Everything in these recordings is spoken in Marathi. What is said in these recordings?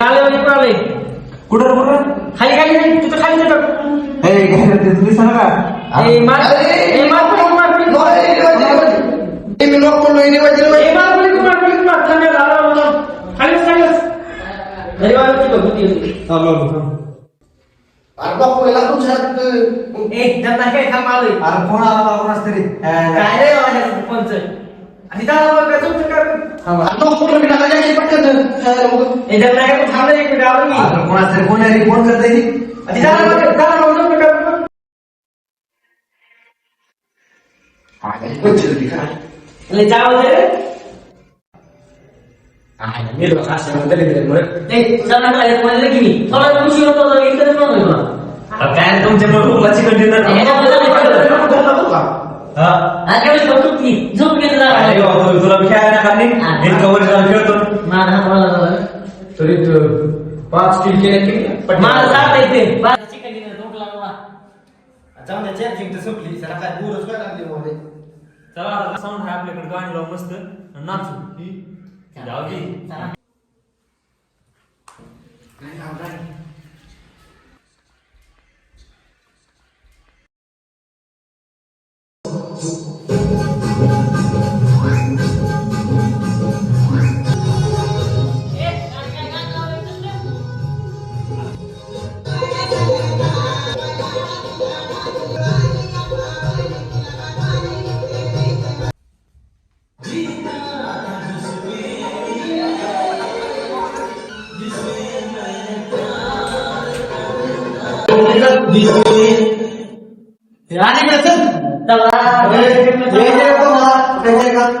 आले म्हणजे कोण आले कुठं कुठं खाली खाली खाली तुझं खाली नाही बघ. हे काय करते तुम्ही सांगा का ए, मार ए, मार पोलीस, मार पोलीस. मी लॉक पडलो इने वाजले ए, मार पोलीस, मार पोलीस, मार. थांब, थांब, थांब, थांब. खाली बस, खाली बस. घरी वाला होती बघ, होती, होती. अरे बाप पहिला तू छान ए, त्यांना काय थांब आलोय. अरे फोन आला मला कोणाच तरी काय रे माझ्या सरपंच? कोण फोन करते जाऊ दे मी. ना. काय तुमच्या कंटेनर. झोप घेत जा. तुला खेळायला खाली इतकं वर्ष झालं खेळतो. माझा हात मला. तरी पाच किल केले की माझा जात आहे ते. माझा चिकन डिनर झोप लागला. जाऊन द्या चार्जिंग तर संपली. जरा काय दूरच काय लागली चला साऊंड आहे आपल्याकडे. गाणी लावून मस्त नाचू. जाऊ दे. चला.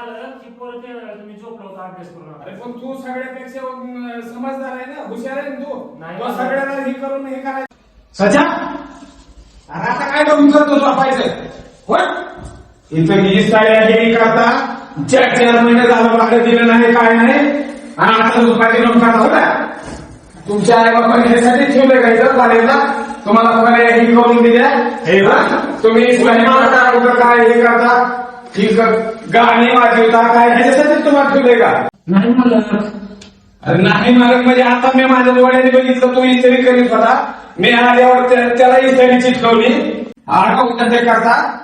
तुम्ही झोपला होता अभ्यास करून अरे पण तू सगळ्यापेक्षा अं, समजदार आहे ना. हुशार आहे ना तू. नाही. तू सगळ्यांना हे करून हे करायचं. सचा अरे आता काय बघून करतो झोपायचं होय? इथं ही साड्यागिरी करता. चार चार महिने झालं भाडं दिलं नाही काय नाही. आणि आता झोपायची करता होता तुमच्या आई बाबांनी ह्यासाठी ठेवलं का इथं कॉलेजला तुम्हाला पर्याय हे करून दिल्या? हे ना तुम्ही काय हे करता? ही गाणी वाजवता काय? ह्याच्यासाठी तुम्हाला ठेवलंय का? नाही मला. अरे नाही मालक म्हणजे आता मी माझ्या डोळ्याने बघितलं तो इस्त्री करीत होता. मी आल्यावर त्या- त्याला इस्त्री चिटकवली. आडका ते करता.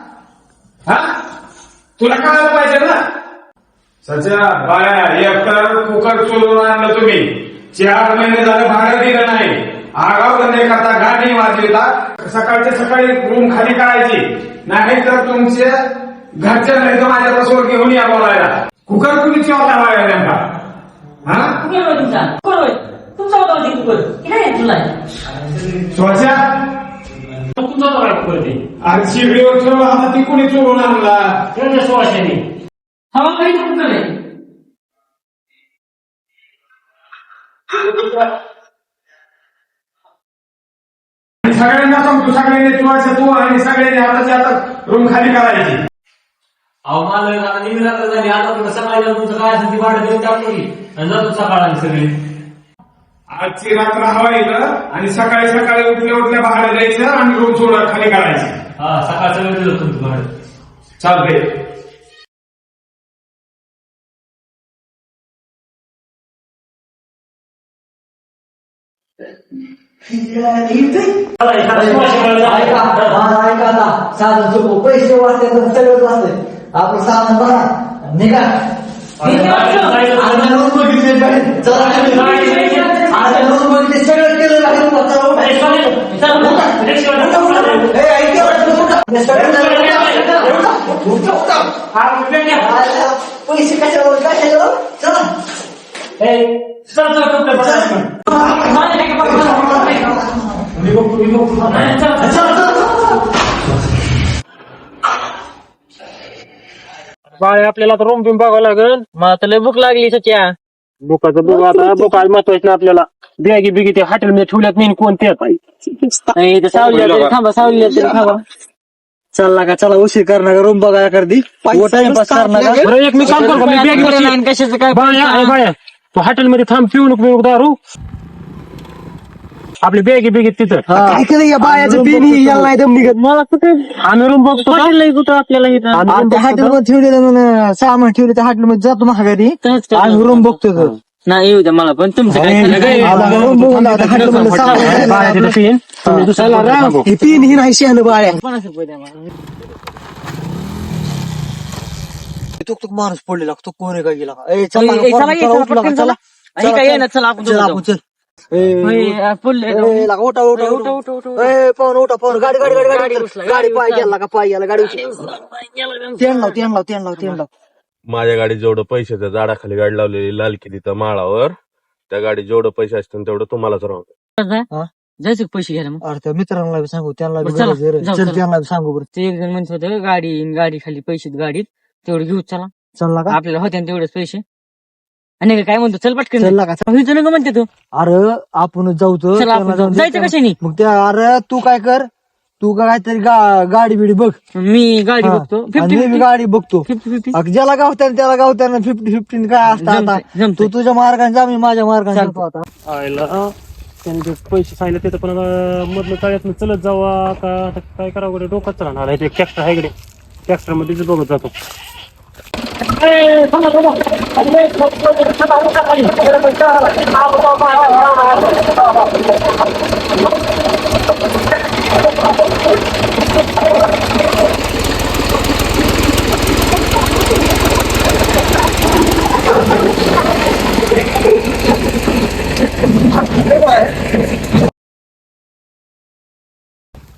हा? तुला कळायला पाहिजे ना? सच्या बाळ्या एकतर कुकर चोरून आणलं तुम्ही. चार महिने झालं भाडं दिलं नाही. आगाव धंदे करता गाडी वाजविता. सकाळच्या सकाळी रूम खाली करायची. नाही तर तुमचे घरच्या नाही तर माझ्या बसवर घेऊन या बोलायला. कुकर कुणी चोरला बाळ्या नेमका? हा? कुकर होय तुमचा? कुकर होय. तुमचा होता होती कुकर. की नाही तुला. स्वच्या तुमचा तो? ठेवला होता ती कुणी चोरून आणला? सुवाशाने हवा काही कुकर आहे. सगळ्यांना सांगतो सगळ्यांनी चोळायचं तू आणि सगळ्यांनी हाताच्या हातात रूम खाली करायची. अहो आता रात्र झाली. आता कुठं सकाळी तुमचं काय असेल ती देऊन टाकतो की आणि जातो सकाळी सगळी. आजची रात्र हवायचं आणि सकाळी सकाळी उठल्या उठल्या बाहेर जायचं आणि रूम सोडा खाली करायची. हा सकाळचं वेळ दिलं तुमचं भाडं. चालतंय. ऐका साधन चुकू पैसे वाचते तर सगळंच वाचते आपण साधन बघा निघा चला. सगळं केलं आहे चला. उठा. अरे, बाळे आपल्याला आता रूम बिम बघावं लागेल. मला तर लय भूक लागली सच्या. बुकाचं बघू आता बुक आज महत्वाचं ना आपल्याला. बॅगी बिगी ते हॉटेलमध्ये ठेवल्यात मी कोणते सावली थांबा सावली थांबा. चला का चला उशीर करणार का रूम बघायला करती टाइमपास करणार एक मी काम करू का? मी बॅग नाही, कशाचं काय बाळ्या तू हॉटेलमध्ये थांब पिऊ नको पिऊ नको दारू. आपली बॅगी बिगी तिथं. काय केलं या बायाचं पिणी याला नाही दम निघत. मला कुठे? आम्ही रूम बघतो? हॉटेल कुठं आपल्याला इथं? त्या हॉटेल? मध्ये ठेवलेलं म्हणून सामान ठेवले त्या हॉटेल मध्ये जातो महागारी. तसंच करतो. आम्ही रूम बघतो तर. नाही येऊ द्या मला पण. तुमचं काय काय? room बघून त्या सामान तुम्ही दुसऱ्याला. हे पिन ही नाही शहाणं बाळ्या पन्नास रुपये द्या मला. तुक तुक माणूस पडलेला तो कोण आहे का गेला? ए, चला ए, चला, चला, ये, चला, उठला का, पटकन चला चला. हे काय येणार, चला, आपण चला दोघं आपण चल. पाहून पाहून. गाडी गाडी गाडी गाडी गाडी. उचला, गाडी गाडी पाय उचला. गेला का? पाय गेला गाडी उचला. तेल लाव तेल लाव तेल लाव तेल लाव. माझ्या गाडीत जेवढं पैशाचं झाडाखाली गाडी लावलेली लाल किती माळावर त्या गाडीत जेवढं पैसे असतील तेवढं तुम्हालाच राहू हा? जायचं का पैसे घ्यायला मग. अरे त्या मित्रांना बी सांगू त्यांना बी बरं, चला, गरज आहे रे. जाऊ, चल चला. त्यांना बी सांगू बरं. ते एक जण म्हणत होतं गाडी गाडी खाली पैसे गाडीत तेवढे घेऊ चला. चल का? आपल्याला होते ना तेवढेच पैसे. आणि काय म्हणतो चल पटकन. चल नका म्हणते तू. अरे आपण जाऊ तर चल आपण त्यांना जाऊ. जाऊन जायचं दे. कशाने? मग त्या अरे तू काय कर? तू का काहीतरी गा- गाडी बिडी बघ. मी गाडी हा. बघतो. आणि फिफ्टी मी बी गाडी बघतो. Fifty fifty. अग ज्याला गावत्यानं त्याला गावत्यानं फिफ्टी फिफ्टीन काय असतं आता? जमतंय. तू तुझ्या मार्गाने जा मी माझ्या मार्गाने चालतंय. जातो आता. आयला त्यांनी ते पैसे सांगितले तिथं पण आता मधलं तळ्यात चलत जावा का? आता काय करावं डोकंच राहणार आहे ट्रॅक्टर आहे इकडे ट्रॅक्टर मध्येच बघत जातो. 哎，等等等等，我今天我我我吃，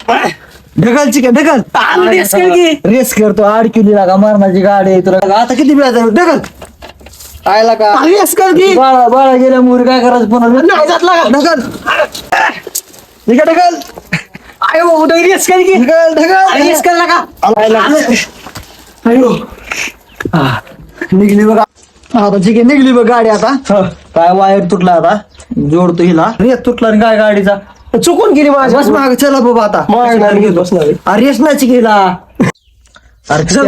喂。ढकल. चिकन ढकल रेस कर रेस करतो. आड किली लागा मारण्याची गाडी आहे तुला. आता किती वेळा झालं? ढकल. आयला का? रेस कर की. बाळा बाळा गेल्या मुरी काय करायचं पुन्हा? नाही जात लागा. ढकल. ठीक आहे ढकल. आय उठा रेस कर की. ढकल ढकल. रेस कर लागा अयो हा, निघली बघा. आता ठीक आहे निघली बघ गाडी आता. काय वायर तुटला आता? जोडतो हिला. रेस तुटला रे काय गाडीचा? चुकून गेली माझ्या बस माग चला बाबा आता. अरे रेस नाही गेला अरे चल.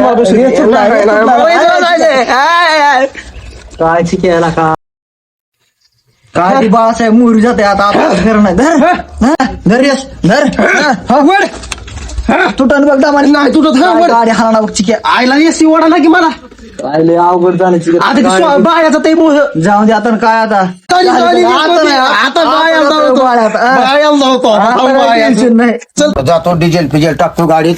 काय शिकायला का? काय बाळासाहेब मोरी जाते आता. आता घर नाही. धर. धर रेस धर. हा. तुटन बघ दामाने. नाही तुटत गाडी हाणा बघ चिके आईला एसी ओढा की मला? आईले अवघड झालं चिके आता बाळ्याचा ते मोह जाऊ दे आता काय आता? आता नाही, आता बाळ्याला टेन्शन नाही. जातो डिझेल फिजेल टाकतो गाडीत.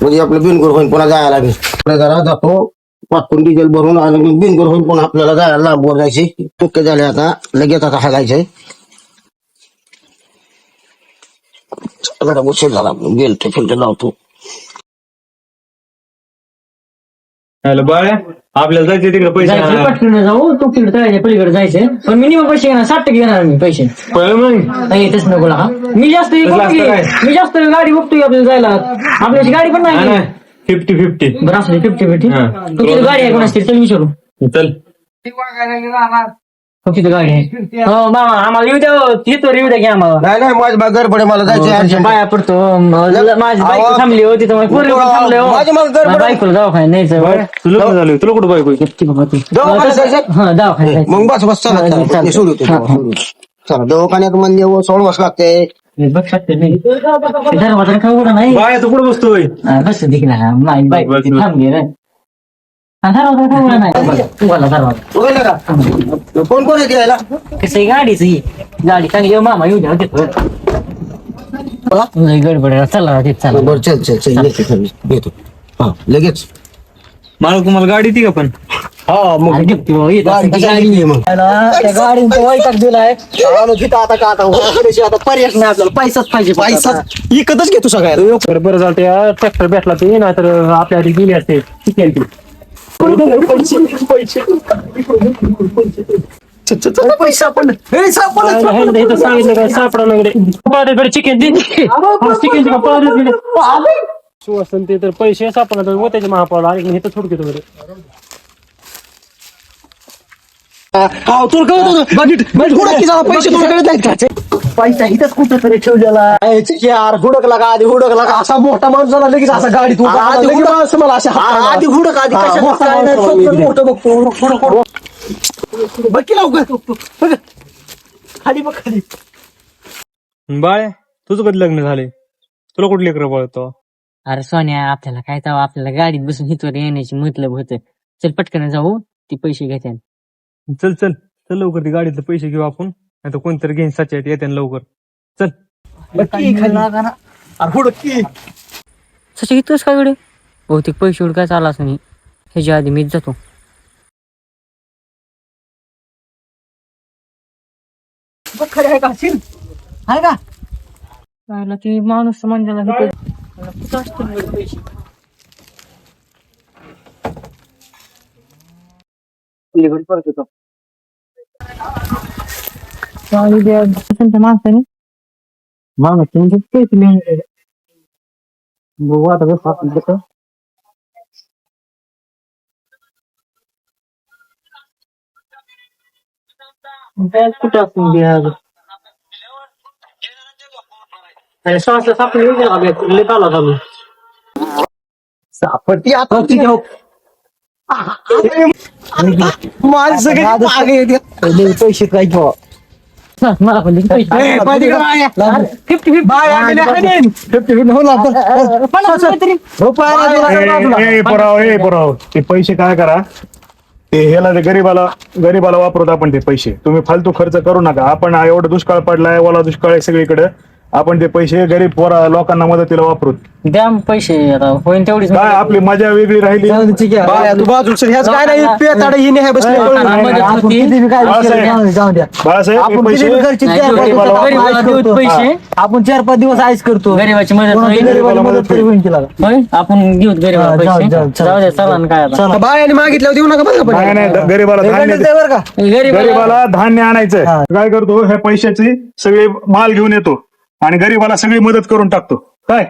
म्हणजे आपलं बिनगुर होईल पुन्हा जायला लागेल. पुढे जरा जातो. पाटकून डिझेल भरून आणि बिनगुर होईल पुन्हा आपल्याला जायला लांबवर जायचे टक्के झाले आता. लगेच आता हागायचंय. जरा उशीर झाला गेलतो फिल्टर लावतो हॅलो बाळ्या आपल्याला जायचं तिकडे पैसे जायचं आणायला. पटकन जाऊ. तू तिकडे तळ्याच्या पलीकडे जायचं. पण मिनिमम पैसे घेणार साठ टक्के घेणार मी पैसे. पळ मग. नाही तेच नको हा मी जास्त हे काय? मी जास्त गाडी बघतोय आपल्याला जायला. आपल्याची गाडी पण नाही फिफ्टी फिफ्टी बरं असू फिफ्टी फिफ्टी हा. तू गाडी आहे कोणाची तरी चल विचारू. चल. हो किती गाडी आहे हो मामा आम्हाला येऊ द्या हो. तिथं येऊ द्या की आम्हाला नाही नाही माझ्या बा गडबड आहे, मला जायचं अर्जंट बाया पडतो म- माझी थांबली होती तर थांबले हो माझी मला गडबड आहे. बाईकला दवाखान्यात न्यायचं हो. तुला कुठं झालं तुला कुठं बायको आहे? किती बाबा तू. दवाखान्यात जायचं? हा दवाखान्यात जायचं. मग बस बस चला हा, चला चालतंय. मी सोडू ते हा, हा. चला दवाखान्यात म्हणजे सोड बस लागते मी बघ शकते मी दरवाजा का उघडा नाही बाया तू कुठं बसतोय हा, बस दिखला माझी बाईक बस, बस. थांबली रे कोण कोण येते यायला? कसं आहे गाडीच ही? गाडी चांगली मामा येऊ द्या गडबड. चला चला. बरं चल चल चल येतो हा लगेच. मला तुम्हाला गाडी ती का पण? हा मग. गाडी वैताग दिलाय. आलो तिथं आता का आता? पर्याय नाही आपल्याला. पैसाच पाहिजे पैसा इकतच घेतो सगळ्यात बरं बरं झालं त्या ट्रॅक्टर भेटला ते नाही तर आपल्या आधी गेली असते. किती हे सापडलं, सांगितलं सापडा वगैरे चिकन सुवासन ते तर पैसे सापडला तर त्याच्या महापावला आणि हे तर थोडके वगैरे हा तुला कळत होतं पैसे तुला कळत नाहीत का? पैसा इथंच कुठं तरी ठेवलेला. यार हुडकला का आधी हुडकला का असा मोठा माणूस झाला लगेच असा गाडीत उभा राहिला. लगेच माणसं मला अशा हात. आधी हुडक आधी काय नाही, स्वप्न मोठं बघतो हुडक, हुडक, हुडक. बघ की लवकर बघ. खाली बघ खाली बाय तुझं कधी लग्न झाले तुला कुठले लेकर पळतो अरे सोन्या आपल्याला काय तेव्हा आपल्याला गाडीत बसून हितवर येण्याची मतलब होतं चल पटकन जाऊ ती पैसे घेते चल चल चल लवकर ती गाडीतले पैसे घेऊ आपण नाही तर कोणतरी घेईन सच्यात येते लवकर. चल. बघ की खाली. अरे हुडक की. सच घेतोस का गडे बहुतेक पैसे उडकायचा आलाच नाही ह्याच्या आधी मीच जातो. आहे का सीन आहे का? ती माणूस म्हणजे कुठं असतील बरं पैसे? पलीकडे परत येतो. चालेल द्या. त्यांच्या माणसाने माणूस त्यांचे पैसे लिहून दिले. बघू आता कसं आपण कसं बॅग कुठं असून बॅग आणि श्वास सापडली गेला बॅग लेट आला चालू सापडती आता ती घेऊ. माझे सगळे मागे येते. पहिले पैसे काय घेऊ मला पण लिहिलं पैसे. ए, पाहिजे का बाया? फिफ्टी फिफ्टी बाय, आम्ही नाही हाणीन. फिफ्टी फिफ्टी ना, पण- पन्नास रुपये तरी. पायाला दिला तर बाजूला. ए पुराव ए पुराव ते पैसे काय करा? ते ह्याला ते गरीबाला गरीबाला वापरतो आपण ते पैसे. तुम्ही फालतू खर्च करू नका. आपण एवढं दुष्काळ पडलाय ओला दुष्काळ आहे सगळीकडे. आपण ते पैसे गरीब पोरा लोकांना मदतीला वापरू द्या मग पैसे आता होईन तेवढीच काय आपली मजा वेगळी राहिली जाऊ दे, ठीक आहे. बाया, तू बाजूला सर, ह्याच काय नाही पेताड ही नाही बसले नाही, पळून. नाही, नाही, आपण होती. किती बी काय बाळासाहेब. केलं, जाऊ दे, जाऊ द्या बाळासाहेब हे आपण किती बी पैसे घरची नाही, चार पाच गरीबाला दिवस गरीबाला आईस देऊ करतो. पैसे. हा. आपण चार पाच दिवस आईस करतो गरीबाची मदत कोणाला होईल. गरीबाला गरीबाला मदत तरी होईल तिला. होय आपण घेऊ गरीबाला हा, जाऊ, पैसे जाऊ, चला. जाऊ द्या चला ना काय आता चला. बायाने मागितल्यावर देऊ नका बरं का पण. नाही नाही द- गरीबाला हे धान्य बरं का गरीबाला गरीबाला धान्य आणायचं हा. काय करतो ह्या पैशाची सगळी माल घेऊन येतो आणि गरीबाला सगळी मदत करून टाकतो काय